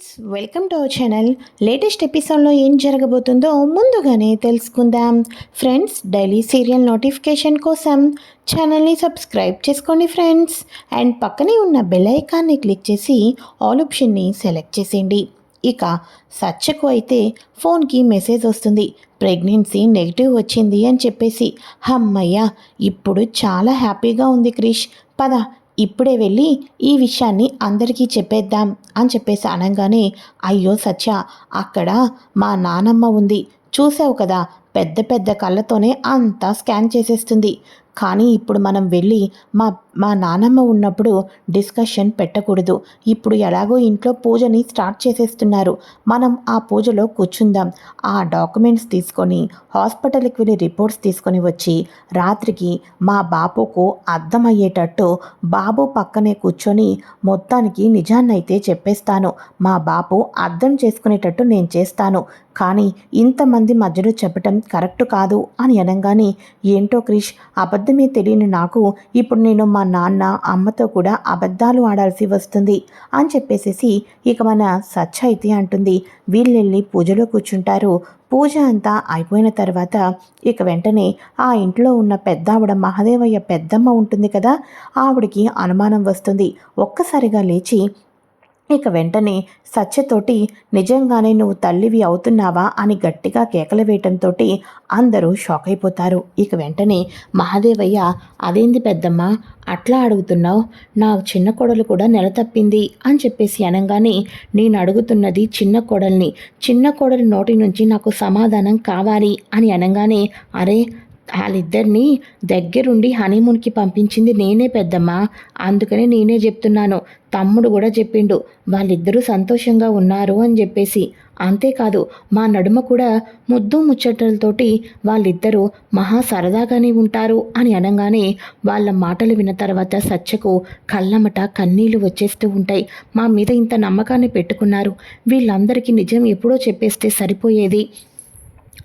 Friends welcome to our channel. Latest ఎపిసోడ్లో ఏం జరగబోతుందో ముందుగానే తెలుసుకుందాం. ఫ్రెండ్స్ డైలీ సీరియల్ నోటిఫికేషన్ కోసం ఛానల్ని సబ్స్క్రైబ్ చేసుకోండి ఫ్రెండ్స్. అండ్ పక్కనే ఉన్న బెల్ ఐకాన్ని క్లిక్ చేసి ఆల్ ఆప్షన్ని సెలెక్ట్ చేసేయండి. ఇక సచ్చకు అయితే ఫోన్కి మెసేజ్ వస్తుంది. ప్రెగ్నెన్సీ నెగిటివ్ వచ్చింది అని చెప్పేసి హమ్మయ్య ఇప్పుడు చాలా హ్యాపీగా ఉంది క్రిష్. పద ఇప్పుడే వెళ్ళి ఈ విషయాన్ని అందరికీ చెప్పేద్దాం అని చెప్పేసి అనగానే అయ్యో సత్య అక్కడ మా నానమ్మ ఉంది. చూసావు కదా పెద్ద పెద్ద కళ్ళతోనే అంతా స్కాన్ చేసేస్తుంది. కానీ ఇప్పుడు మనం వెళ్ళి మా మా నానమ్మ ఉన్నప్పుడు డిస్కషన్ పెట్టకూడదు. ఇప్పుడు ఎలాగో ఇంట్లో పూజని స్టార్ట్ చేసేస్తున్నారు. మనం ఆ పూజలో కూర్చుందాం. ఆ డాక్యుమెంట్స్ తీసుకొని హాస్పిటల్కి వెళ్ళి రిపోర్ట్స్ తీసుకొని వచ్చి రాత్రికి మా బాబుకు అర్థమయ్యేటట్టు బాబు పక్కనే కూర్చొని మొత్తానికి నిజాన్నైతే చెప్పేస్తాను. మా బాబు అర్థం చేసుకునేటట్టు నేను చేస్తాను. కానీ ఇంతమంది మధ్యలో చెప్పటం కరెక్ట్ కాదు అని అనగానే ఏంటో క్రిష్ అబద్ధమే తెలియని నాకు ఇప్పుడు నేను మా నాన్న అమ్మతో కూడా అబద్ధాలు ఆడాల్సి వస్తుంది అని చెప్పేసేసి ఇక మన సచ్చ అయితే అంటుంది. వీళ్ళెళ్ళి పూజలో కూర్చుంటారు. పూజ అంతా అయిపోయిన తర్వాత ఇక వెంటనే ఆ ఇంట్లో ఉన్న పెద్దావిడ మహదేవయ్య పెద్దమ్మ ఉంటుంది కదా ఆవిడికి అనుమానం వస్తుంది. ఒక్కసారిగా లేచి ఇక వెంటనే సత్యతోటి నిజంగానే నువ్వు తల్లివి అవుతున్నావా? అని గట్టిగా కేకలు వేయటంతో అందరూ షాక్ అయిపోతారు. ఇక వెంటనే మహాదేవయ్య అదేంది పెద్దమ్మ? అట్లా అడుగుతున్నావు? నా చిన్న కొడలు కూడా నెల తప్పింది అని చెప్పేసి అనగానే నేను అడుగుతున్నది చిన్న కోడల్ని. చిన్న కొడలి నోటి నుంచి నాకు సమాధానం కావాలి అని అనగానే అరే వాళ్ళిద్దరిని దగ్గరుండి హనీమూన్కి పంపించింది నేనే పెద్దమ్మా. అందుకని నేనే చెప్తున్నాను. తమ్ముడు కూడా చెప్పిండు. వాళ్ళిద్దరూ సంతోషంగా ఉన్నారు అని చెప్పేసి. అంతేకాదు మా నడుమ కూడా ముద్దు ముచ్చటలతోటి వాళ్ళిద్దరూ మహా సరదాగానే ఉంటారు అని అనగానే వాళ్ళ మాటలు విన్న తర్వాత సచ్చకు కళ్ళమట కన్నీళ్ళు వచ్చేస్తూ ఉంటాయి. మా మీద ఇంత నమ్మకాన్ని పెట్టుకున్నారు. వీళ్ళందరికీ నిజం ఎప్పుడో చెప్పేస్తే సరిపోయేది.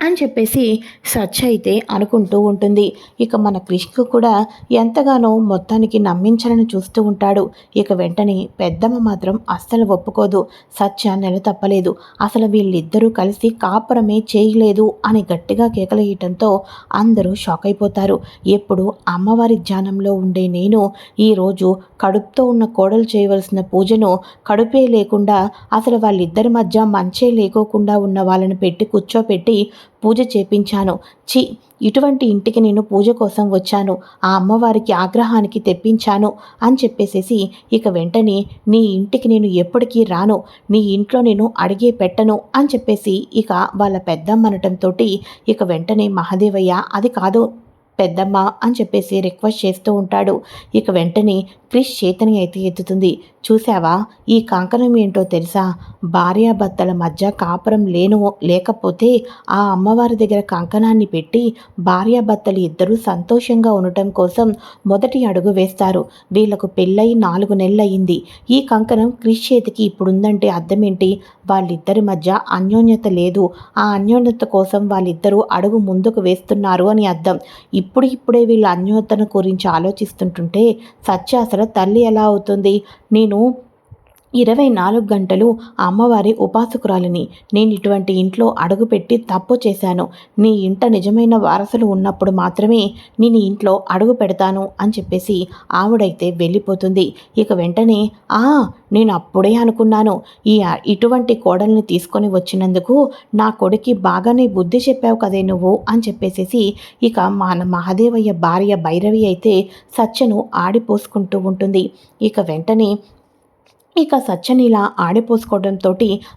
అని చెప్పేసి సచ్ అయితే అనుకుంటూ ఉంటుంది. ఇక మన కృష్ణకు కూడా ఎంతగానో మొత్తానికి నమ్మించాలని చూస్తూ ఉంటాడు. ఇక వెంటనే పెద్దమ్మ మాత్రం అస్సలు ఒప్పుకోదు. సత్య నెల తప్పలేదు. అసలు వీళ్ళిద్దరూ కలిసి కాపురమే చేయలేదు అని గట్టిగా కేకలేయటంతో అందరూ షాక్ అయిపోతారు. ఎప్పుడు అమ్మవారి ధ్యానంలో ఉండే నేను ఈరోజు కడుపుతో ఉన్న కోడలు చేయవలసిన పూజను కడుపే లేకుండా అసలు వాళ్ళిద్దరి మధ్య మంచే లేకోకుండా ఉన్న వాళ్ళని పెట్టి కూర్చోపెట్టి పూజ చేపించాను. చి ఇటువంటి ఇంటికి నేను పూజ కోసం వచ్చాను. ఆ అమ్మవారికి ఆగ్రహానికి తెప్పించాను అని చెప్పేసేసి ఇక వెంటనే నీ ఇంటికి నేను ఎప్పటికీ రాను. నీ ఇంట్లో నేను అడిగే పెట్టను అని చెప్పేసి ఇక వాళ్ళ పెద్దమ్మనటంతో ఇక వెంటనే మహాదేవయ్య అది కాదు పెద్దమ్మ అని చెప్పేసి రిక్వెస్ట్ చేస్తూ ఉంటాడు. ఇక వెంటనే క్రిష్ చేతని అయితే ఎత్తుతుంది. చూసావా ఈ కంకణం ఏంటో తెలుసా? భార్యాభర్తల మధ్య కాపురం లేను లేకపోతే ఆ అమ్మవారి దగ్గర కంకణాన్ని పెట్టి భార్యాభర్తలు ఇద్దరూ సంతోషంగా ఉండటం కోసం మొదటి అడుగు వేస్తారు. వీళ్ళకు పెళ్ళై నాలుగు నెలలయ్యింది ఈ కంకణం క్రిష్ చేతికి ఇప్పుడుందంటే అర్థం ఏంటి వాళ్ళిద్దరి మధ్య అన్యోన్యత లేదు. ఆ అన్యోన్యత కోసం వాళ్ళిద్దరూ అడుగు ముందుకు వేస్తున్నారు అని అర్థం. ఇప్పుడు ఇప్పుడే వీళ్ళ అన్యోన్యతను గురించి ఆలోచిస్తుంటుంటే సత్య అసలు తల్లి ఎలా అవుతుంది? నేను ఇరవై నాలుగు గంటలు అమ్మవారి ఉపాసకురాలిని నేను ఇటువంటి ఇంట్లో అడుగుపెట్టి తప్పు చేశాను. నీ ఇంట నిజమైన వారసులు ఉన్నప్పుడు మాత్రమే నేను ఇంట్లో అడుగు పెడతాను అని చెప్పేసి ఆవిడైతే వెళ్ళిపోతుంది. ఇక వెంటనే ఆ నేను అప్పుడే అనుకున్నాను. ఈ ఇటువంటి కోడల్ని తీసుకొని వచ్చినందుకు నా కొడుకి బాగానే బుద్ధి చెప్పావు కదే నువ్వు అని చెప్పేసేసి ఇక మన మహాదేవయ్య భార్య భైరవి అయితే సత్యను ఆడిపోసుకుంటూ ఉంటుంది. ఇక వెంటనే ఇక సత్యనీల ఆడిపోసుకోవడంతో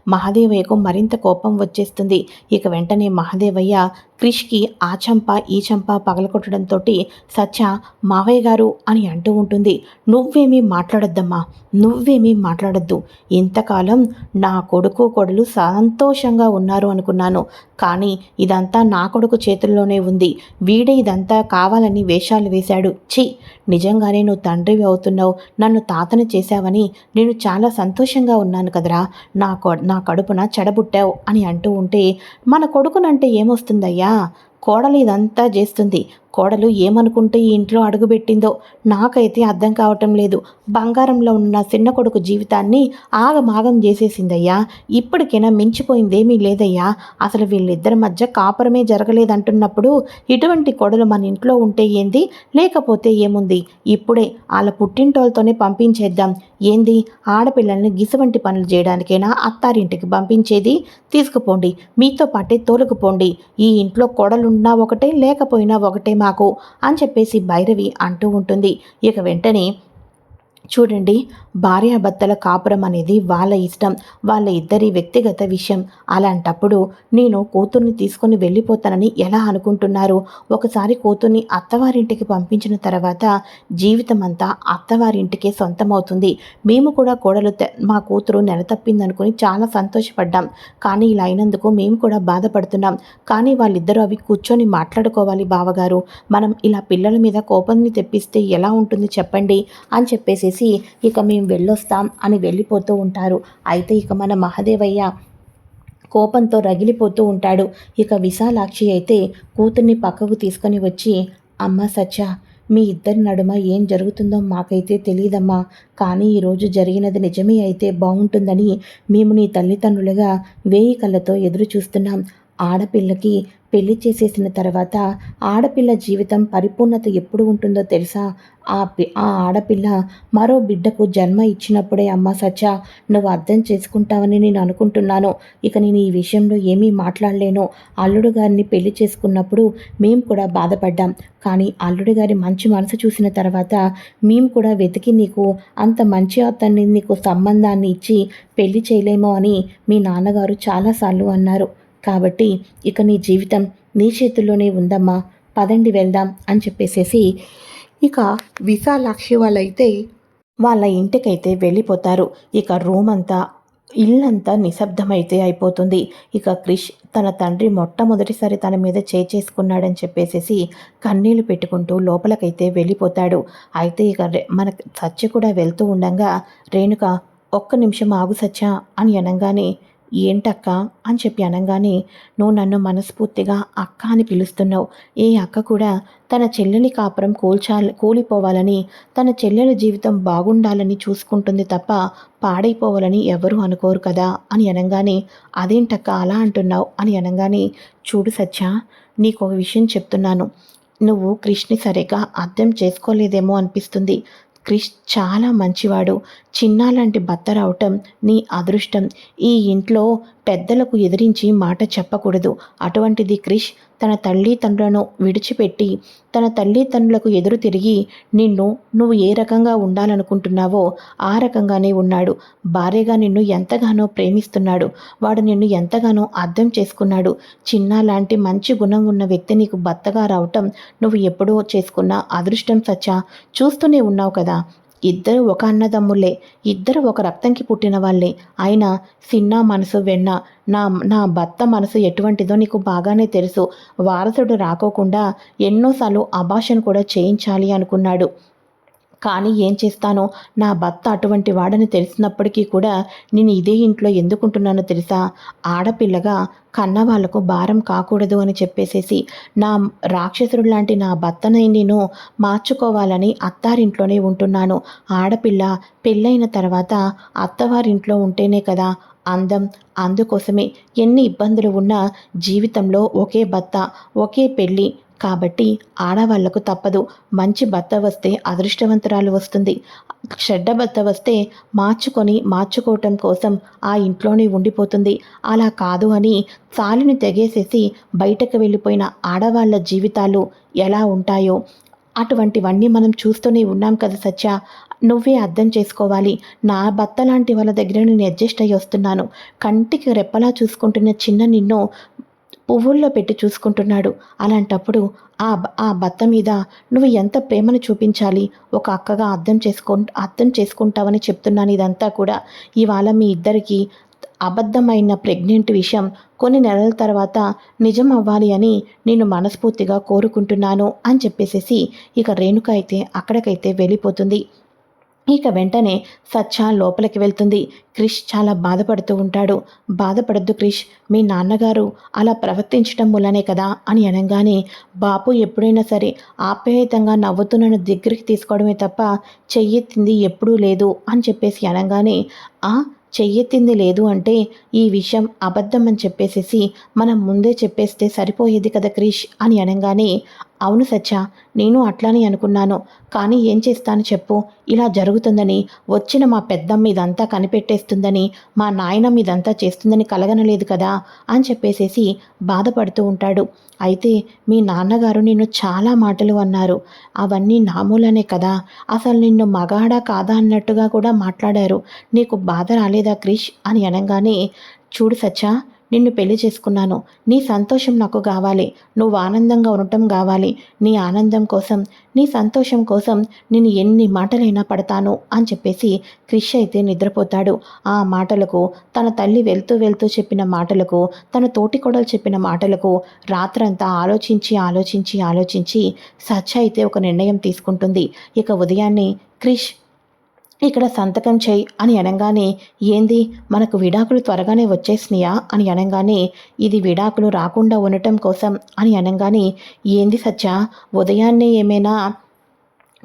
మహాదేవయ్యకు మరింత కోపం వచ్చేస్తుంది. ఇక వెంటనే మహాదేవయ్య క్రిష్కి ఆ చంప ఈ చంప పగలకొట్టడంతో సత్య మావయ్య గారు అని అంటూ ఉంటుంది. నువ్వేమీ మాట్లాడొద్దమ్మా నువ్వేమీ మాట్లాడొద్దు. ఇంతకాలం నా కొడుకు కొడులు సంతోషంగా ఉన్నారు అనుకున్నాను. కానీ ఇదంతా నా కొడుకు చేతుల్లోనే ఉంది. వీడే ఇదంతా కావాలని వేషాలు వేశాడు. ఛీ! నిజంగానే నువ్వు తండ్రివి అవుతున్నావు. నన్ను తాతను చేశావని నేను చాలా సంతోషంగా ఉన్నాను కదరా. నా నా కడుపున చెడబుట్టావు అని అంటూ ఉంటే మన కొడుకునంటే ఏమొస్తుందయ్యా? అయ్యా కోడలు ఇదంతా చేస్తుంది. కోడలు ఏమనుకుంటే ఈ ఇంట్లో అడుగుపెట్టిందో నాకైతే అర్థం కావటం లేదు. బంగారంలో ఉన్న చిన్న కొడుకు జీవితాన్ని ఆగమాగం చేసేసిందయ్యా. ఇప్పటికైనా మించిపోయిందేమీ లేదయ్యా. అసలు వీళ్ళిద్దరి మధ్య కాపురమే జరగలేదంటున్నప్పుడు ఇటువంటి కొడలు మన ఇంట్లో ఉంటే ఏంది? లేకపోతే ఏముంది? ఇప్పుడే వాళ్ళ పుట్టింటోళ్ళతోనే పంపించేద్దాం. ఏంది? ఆడపిల్లల్ని గిసువంటి పనులు చేయడానికైనా అత్తారింటికి పంపించేది? తీసుకుపోండి. మీతో పాటే తోలుకుపోండి. ఈ ఇంట్లో ఉన్నా ఒకటే లేకపోయినా ఒకటే మాకు అని చెప్పేసి భైరవి అంటూ ఉంటుంది. ఇక వెంటనే చూడండి భార్యాభర్తల కాపురం అనేది వాళ్ళ ఇష్టం వాళ్ళ ఇద్దరి వ్యక్తిగత విషయం. అలాంటప్పుడు నేను కూతుర్ని తీసుకొని వెళ్ళిపోతానని ఎలా అనుకుంటున్నారు? ఒకసారి కూతుర్ని అత్తవారింటికి పంపించిన తర్వాత జీవితం అంతా అత్తవారింటికే సొంతమవుతుంది. మేము కూడా కోడలు మా కూతురు నెల తప్పిందనుకుని చాలా సంతోషపడ్డాం. కానీ ఇలా అయినందుకు మేము కూడా బాధపడుతున్నాం. కానీ వాళ్ళిద్దరూ అవి కూర్చొని మాట్లాడుకోవాలి బావగారు. మనం ఇలా పిల్లల మీద కోపాన్ని తెప్పిస్తే ఎలా ఉంటుంది చెప్పండి? అని చెప్పేసి చేసి ఇక మేము వెళ్ళొస్తాం అని వెళ్ళిపోతూ ఉంటారు. అయితే ఇక మన మహదేవయ్య కోపంతో రగిలిపోతూ ఉంటాడు. ఇక విశాలాక్షి అయితే కూతుర్ని పక్కకు తీసుకొని వచ్చి అమ్మ సచ్చ మీ ఇద్దరి నడుమ ఏం జరుగుతుందో మాకైతే తెలియదమ్మా. కానీ ఈరోజు జరిగినది నిజమే అయితే బాగుంటుందని మేము నీ తల్లిదండ్రులుగా వేయి కళ్ళతో ఎదురు చూస్తున్నాం ఆడపిల్లకి పెళ్ళి చేసేసిన తర్వాత ఆడపిల్ల జీవితం పరిపూర్ణత ఎప్పుడు ఉంటుందో తెలుసా? ఆ ఆ ఆడపిల్ల మరో బిడ్డకు జన్మ ఇచ్చినప్పుడే అమ్మ సచ్చ నువ్వు అర్థం చేసుకుంటావని నేను అనుకుంటున్నాను. ఇక నేను ఈ విషయంలో ఏమీ మాట్లాడలేను. అల్లుడు గారిని పెళ్ళి చేసుకున్నప్పుడు మేము కూడా బాధపడ్డాం. కానీ అల్లుడు గారి మంచి మనసు చూసిన తర్వాత మేము కూడా వెతికి నీకు అంత మంచి అతన్ని నీకు సంబంధాన్ని ఇచ్చి పెళ్ళి చేయలేమో అని మీ నాన్నగారు చాలాసార్లు అన్నారు. కాబట్టి ఇక నీ జీవితం నీ చేతుల్లోనే ఉందమ్మా. పదండి వెళ్దాం అని చెప్పేసేసి ఇక విశాలాక్షి వాళ్ళైతే వాళ్ళ ఇంటికైతే వెళ్ళిపోతారు. ఇక రూమ్ అంతా ఇల్లంతా నిశ్శబ్దమైతే అయిపోతుంది. ఇక క్రిష్ తన తండ్రి మొట్టమొదటిసారి తన మీద చేసుకున్నాడని చెప్పేసేసి కన్నీళ్ళు పెట్టుకుంటూ లోపలకైతే వెళ్ళిపోతాడు. అయితే ఇక మన సత్య కూడా వెళ్తూ ఉండగా రేణుక ఒక్క నిమిషం ఆగు సత్య అని అనగానే ఏంటక్క? అని చెప్పి అనగానే నువ్వు నన్ను మనస్ఫూర్తిగా అక్క అని పిలుస్తున్నావు. ఏ అక్క కూడా తన చెల్లెలి కాపురం కూల్చాలి కూలిపోవాలని తన చెల్లెల జీవితం బాగుండాలని చూసుకుంటుంది తప్ప పాడైపోవాలని ఎవరు అనుకోరు కదా? అని అనగానే అదేంటక్క అలా అంటున్నావు? అని అనగానే చూడు సత్య నీకు ఒక విషయం చెప్తున్నాను. నువ్వు కృష్ణి సరిగా అర్థం చేసుకోలేదేమో అనిపిస్తుంది. క్రిష్ చాలా మంచివాడు. చిన్న లాంటి భర్త రావటం నీ అదృష్టం. ఈ ఇంట్లో పెద్దలకు ఎదిరించి మాట చెప్పకూడదు. అటువంటిది క్రిష్ తన తల్లిదండ్రులను విడిచిపెట్టి తన తల్లిదండ్రులకు ఎదురు తిరిగి నిన్ను నువ్వు ఏ రకంగా ఉండాలనుకుంటున్నావో ఆ రకంగానే ఉన్నాడు. భార్యగా నిన్ను ఎంతగానో ప్రేమిస్తున్నాడు. వాడు నిన్ను ఎంతగానో అర్థం చేసుకున్నాడు. చిన్న లాంటి మంచి గుణం ఉన్న వ్యక్తి నీకు భర్తగా రావటం నువ్వు ఎప్పుడో చేసుకున్న అదృష్టం సచ్చా. చూస్తూనే ఉన్నావు కదా. ఇద్దరు ఒక అన్నదమ్ములే. ఇద్దరు ఒక రక్తంకి పుట్టిన వాళ్ళే. అయినా సిన్న మనసు వెన్న. నా నా భర్త మనసు ఎటువంటిదో నీకు బాగానే తెలుసు. వారసుడు రాకోకుండా ఎన్నోసార్లు అభాషను కూడా చేయించాలి అనుకున్నాడు. కానీ ఏం చేస్తానో నా భర్త అటువంటి వాడని తెలిసినప్పటికీ కూడా నేను ఇదే ఇంట్లో ఎందుకుంటున్నానో తెలుసా? ఆడపిల్లగా కన్న వాళ్ళకు భారం కాకూడదు అని చెప్పేసేసి నా రాక్షసుడు లాంటి నా భర్తని నేను మార్చుకోవాలని అత్తారింట్లోనే ఉంటున్నాను. ఆడపిల్ల పెళ్ళైన తర్వాత అత్తవారింట్లో ఉంటేనే కదా అందం. అందుకోసమే ఎన్ని ఇబ్బందులు ఉన్నా జీవితంలో ఒకే భర్త ఒకే పెళ్ళి కాబట్టి ఆడవాళ్ళకు తప్పదు. మంచి భర్త వస్తే అదృష్టవంతురాలు వస్తుంది. చెడ్డ భర్త వస్తే మార్చుకొని మార్చుకోవటం కోసం ఆ ఇంట్లోనే ఉండిపోతుంది. అలా కాదు అని చాలుని తెగేసేసి బయటకు వెళ్ళిపోయిన ఆడవాళ్ళ జీవితాలు ఎలా ఉంటాయో అటువంటివన్నీ మనం చూస్తూనే ఉన్నాం కదా సత్య. నువ్వే అర్థం చేసుకోవాలి. నా భర్త లాంటి వాళ్ళ దగ్గర నేను అడ్జస్ట్ అయ్యి వస్తున్నాను. కంటికి రెప్పలా చూసుకుంటున్న చిన్న నిన్ను పువ్వుల్లో పెట్టి చూసుకుంటున్నాడు. అలాంటప్పుడు ఆ ఆ భర్త మీద నువ్వు ఎంత ప్రేమను చూపించాలి? ఒక అక్కగా అర్థం చేసుకో అర్థం చేసుకుంటావని చెప్తున్నాను ఇదంతా కూడా. ఇవాళ మీ ఇద్దరికి అబద్ధమైన ప్రెగ్నెంట్ విషయం కొన్ని నెలల తర్వాత నిజం అవ్వాలి అని నేను మనస్ఫూర్తిగా కోరుకుంటున్నాను అని చెప్పేసేసి ఇక రేణుక అయితే అక్కడికైతే వెళ్ళిపోతుంది. ఇక వెంటనే సత్య లోపలికి వెళ్తుంది. క్రిష్ చాలా బాధపడుతూ ఉంటాడు. బాధపడద్దు క్రిష్ మీ నాన్నగారు అలా ప్రవర్తించడం వల్లనే కదా అని అనగానే బాపు ఎప్పుడైనా సరే ఆప్యాయతంగా నవ్వుతూ నన్ను దగ్గరికి తీసుకోవడమే తప్ప చెయ్యెత్తింది ఎప్పుడూ లేదు అని చెప్పేసి అనగానే ఆ చెయ్యెత్తింది లేదు అంటే ఈ విషయం అబద్ధం అని చెప్పేసేసి మనం ముందే చెప్పేస్తే సరిపోయేది కదా క్రిష్ అని అనగానే అవును సత్య నేను అట్లానే అనుకున్నాను. కానీ ఏం చేస్తాను చెప్పు. ఇలా జరుగుతుందని వచ్చిన మా పెద్దమ్మ ఇదంతా కనిపెట్టేస్తుందని మా నాయనమ్మ ఇదంతా చేస్తుందని కలగనలేదు కదా అని చెప్పేసేసి బాధపడుతూ ఉంటాడు. అయితే మీ నాన్నగారు నిన్ను చాలా మాటలు అన్నారు. అవన్నీ నామూలనే కదా. అసలు నిన్ను మగాడా కాదా అన్నట్టుగా కూడా మాట్లాడారు. నీకు బాధ రాలేదా క్రిష్ అని అనగానే చూడు సచ్చా నిన్ను పెళ్ళి చేసుకున్నాను. నీ సంతోషం నాకు కావాలి. నువ్వు ఆనందంగా ఉండటం కావాలి. నీ ఆనందం కోసం నీ సంతోషం కోసం నేను ఎన్ని మాటలైనా పడతాను అని చెప్పేసి క్రిష్ అయితే నిద్రపోతాడు. ఆ మాటలకు తన తల్లి వెళ్తూ వెళ్తూ చెప్పిన మాటలకు తన తోటి కొడలు చెప్పిన మాటలకు రాత్రంతా ఆలోచించి ఆలోచించి ఆలోచించి సచ్చ అయితే ఒక నిర్ణయం తీసుకుంటుంది. ఇక ఉదయాన్నే క్రిష్ ఇక్కడ సంతకం చేయి అని అనగానే ఏంది? మనకు విడాకులు త్వరగానే వచ్చేసినాయా? అని అనగానే ఇది విడాకులు రాకుండా ఉండటం కోసం అని అనగానే ఏంది సత్య? ఉదయాన్నే ఏమైనా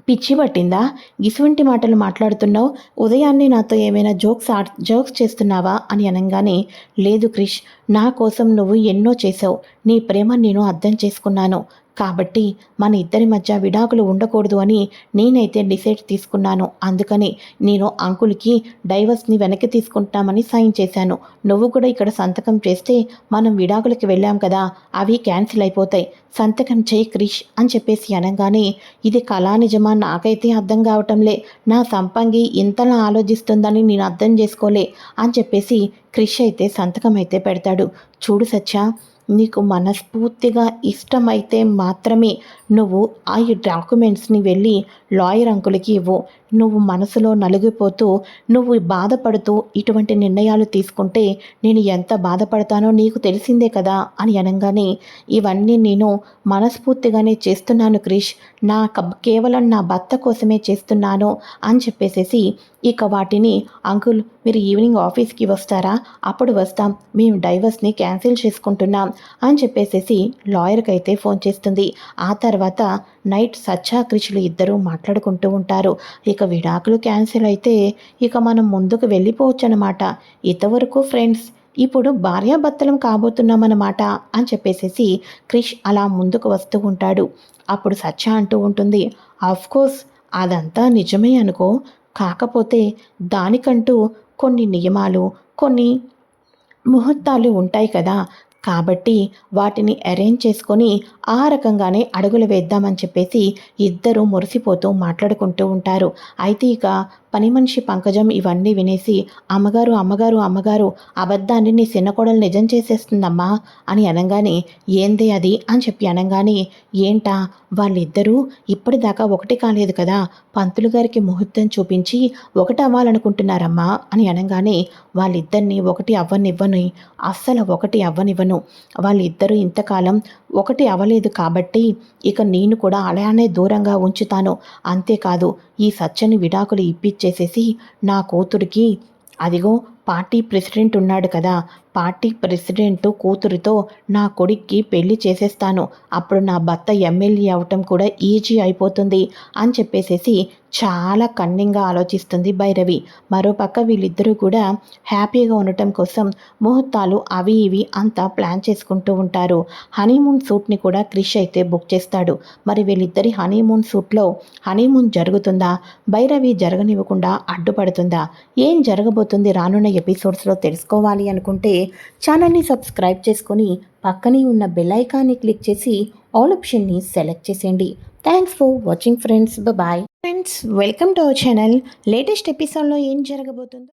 పిచ్చి పట్టిందా? ఇసువంటి మాటలు మాట్లాడుతున్నావు. ఉదయాన్నే నాతో ఏమైనా జోక్స్ ఆ జోక్స్ చేస్తున్నావా? అని అనగానే లేదు క్రిష్ నా కోసం నువ్వు ఎన్నో చేసావు నీ ప్రేమ నేను అర్థం చేసుకున్నాను. కాబట్టి మన ఇద్దరి మధ్య విడాకులు ఉండకూడదు అని నేనైతే డిసైడ్ తీసుకున్నాను. అందుకని నేను అంకుల్కి డైవర్స్ని వెనక్కి తీసుకుంటామని సైన్ చేశాను. నువ్వు కూడా ఇక్కడ సంతకం చేస్తే మనం విడాకులకి వెళ్ళాం కదా అవి క్యాన్సిల్ అయిపోతాయి. సంతకం చేయి క్రిష్ అని చెప్పేసి అనగానే ఇది కళా నిజమా నాకైతే అర్థం కావటంలే. నా సంపంగి ఇంతలా ఆలోచిస్తుందని నేను అర్థం చేసుకోలే అని చెప్పేసి క్రిష్ అయితే సంతకం అయితే పెడతాడు. చూడు సత్య నీకు మనస్ఫూర్తిగా ఇష్టమైతే మాత్రమే నువ్వు ఆ డాక్యుమెంట్స్ని వెళ్ళి లాయర్ అంకులకి ఇవ్వు. నువ్వు మనసులో నలిగిపోతూ నువ్వు బాధపడుతూ ఇటువంటి నిర్ణయాలు తీసుకుంటే నేను ఎంత బాధపడతానో నీకు తెలిసిందే కదా అని అనగానే ఇవన్నీ నేను మనస్ఫూర్తిగానే చేస్తున్నాను క్రిష్. నా కేవలం నా భర్త కోసమే చేస్తున్నాను అని చెప్పేసేసి ఇక వాటిని అంకుల్ మీరు ఈవినింగ్ ఆఫీస్కి వస్తారా? అప్పుడు వస్తాం. మేము డైవర్స్ని క్యాన్సిల్ చేసుకుంటున్నాం అని చెప్పేసేసి లాయర్కి అయితే ఫోన్ చేస్తుంది. ఆ తర్వాత నైట్ సచ్చా క్రిషులు ఇద్దరూ మాట్లాడుకుంటూ ఉంటారు. ఇక విడాకులు క్యాన్సిల్ అయితే ఇక మనం ముందుకు వెళ్ళిపోవచ్చు అనమాట ఇంతవరకు ఫ్రెండ్స్ ఇప్పుడు భార్యాభర్తలం కాబోతున్నామన్నమాట అని చెప్పేసేసి క్రిష్ అలా ముందుకు వస్తూ ఉంటాడు. అప్పుడు సత్య అంటూ ఉంటుంది కోర్స్ అదంతా నిజమే అనుకో. కాకపోతే దానికంటూ కొన్ని నియమాలు కొన్ని ముహూర్తాలు ఉంటాయి కదా. కాబట్టి వాటిని అరేంజ్ చేసుకొని ఆ రకంగానే అడుగులు వేద్దామని చెప్పేసి ఇద్దరు మురిసిపోతూ మాట్లాడుకుంటూ ఉంటారు. అయితే ఇక పని మనిషి పంకజం ఇవన్నీ వినేసి అమ్మగారు అమ్మగారు అమ్మగారు అబద్ధాన్ని నీ చిన్నకోడలు నిజం చేసేస్తుందమ్మా అని అనగానే ఏందే అది? అని చెప్పి అనగానే ఏంటా వాళ్ళిద్దరూ ఇప్పటిదాకా ఒకటి కాలేదు కదా పంతులు గారికి ముహూర్తం చూపించి ఒకటి అవ్వాలనుకుంటున్నారమ్మా అని అనగానే వాళ్ళిద్దరిని ఒకటి అవ్వనివ్వని అస్సలు ఒకటి అవ్వనివ్వను వాళ్ళిద్దరూ ఇంతకాలం ఒకటి అవలేదు కాబట్టి ఇక నేను కూడా అలానే దూరంగా ఉంచుతాను. అంతేకాదు ఈ సచ్చని విడాకులు ఇప్పించేసేసి నా కూతురికి అదిగో పార్టీ ప్రెసిడెంట్ ఉన్నాడు కదా. పార్టీ ప్రెసిడెంట్ కూతురితో నా కొడుక్కి పెళ్ళి చేసేస్తాను. అప్పుడు నా భర్త ఎమ్మెల్యే అవటం కూడా ఈజీ అయిపోతుంది అని చెప్పేసేసి చాలా కన్నింగా ఆలోచిస్తుంది భైరవి. మరోపక్క వీళ్ళిద్దరూ కూడా హ్యాపీగా ఉండటం కోసం ముహూర్తాలు అవి ఇవి అంతా ప్లాన్ చేసుకుంటూ ఉంటారు. హనీమూన్ సూట్ని కూడా క్రిష్ అయితే బుక్ చేస్తాడు. మరి వీళ్ళిద్దరి హనీమూన్ సూట్లో హనీమూన్ జరుగుతుందా? భైరవి జరగనివ్వకుండా అడ్డుపడుతుందా? ఏం జరగబోతుంది రానున్న ఎపిసోడ్స్లో తెలుసుకోవాలి అనుకుంటే ఛానల్ని సబ్స్క్రైబ్ చేసుకొని పక్కనే ఉన్న బెల్ ఐకాన్ని క్లిక్ చేసి ఆల్ ఆప్షన్ని సెలెక్ట్ చేసేయండి. Thanks for watching friends. Bye. Friends welcome to our channel. Latest ఎపిసోడ్లో ఏం జరగబోతుందో